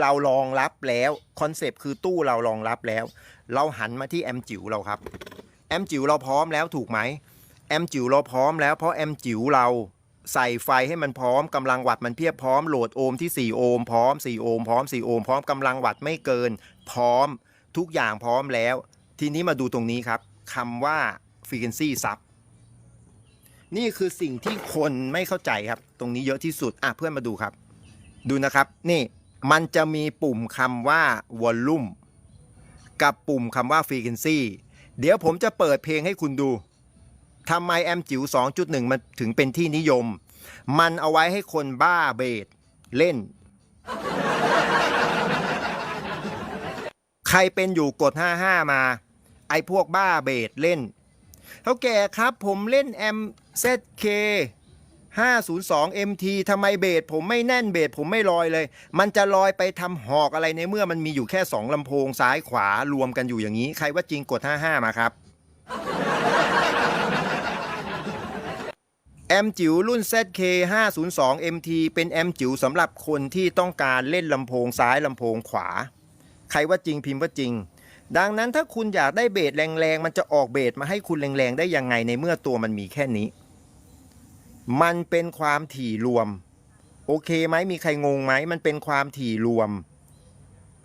เรารองรับแล้วคอนเซปต์คือตู้เรารองรับแล้ว เราหันมาที่แอมจิ๋วเราครับแอมจิ๋วเราพร้อมแล้วถูกไหมแอมจิ๋วเราพร้อมแล้วเพราะแอมจิ๋วเราใส่ไฟให้มันพร้อมกำลังวัตต์มันเพียบพร้อมโหลดโอห์มที่ 4 โอห์มพร้อม 4 โอห์มพร้อม 4 โอห์มพร้อมกำลังวัตต์ไม่เกิน พร้อมทุกอย่างพร้อมแล้ว ทีนี้มาดูตรงนี้ครับคำว่า frequency sub นี่คือสิ่งที่คนไม่เข้าใจครับ ตรงนี้เยอะที่สุดอะเพื่อนมาดูครับ ดูนะครับ นี่ มันจะมีปุ่มคำว่า volume กับปุ่มคำว่า frequency เดี๋ยวผมจะเปิดเพลงให้คุณดูทำไมแอมจิ๋ว2.1 มันถึงเป็นที่นิยม มันเอาไว้ให้คนบ้าเบสเล่น ใครเป็นอยู่กด 55 มา ไอพวกบ้าเบสเล่นเท่าแก่ครับผมเล่นแอม ZK 502 MT ทำไมเบสผมไม่แน่นเบสผมไม่ลอยเลย มันจะลอยไปทำหอกอะไรในเมื่อมันมีอยู่แค่ 2ลำโพงซ้ายขวารวมกันอยู่อย่างนี้ ใครว่าจริงกด 55 มาครับ แอมจิ๋วรุ่น ZK 502 MT เป็นแอมจิ๋วสำหรับคนที่ต้องการเล่นลำโพงซ้ายลำโพงขวา ใครว่าจริงพิมพ์ว่าจริงดังนั้นถ้าคุณอยากได้เบสแรงๆ มันจะออกเบสมาให้คุณแรงๆ ได้ยังไงในเมื่อตัวมันมีแค่นี้ มันเป็นความถี่รวม โอเคไหมมีใครงงไหมมันเป็นความถี่รวม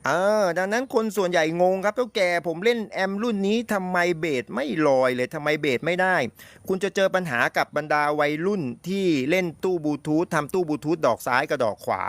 เออดังนั้นคนส่วนใหญ่งงครับเจ้าแก่ผมเล่นแอมรุ่นนี้ทำไมเบสไม่ลอยเลยทำไมเบสไม่ได้ คุณจะเจอปัญหากับบรรดาวัยรุ่นที่เล่นตู้บลูทูธทำตู้บลูทูธดอกซ้ายกับดอกขวา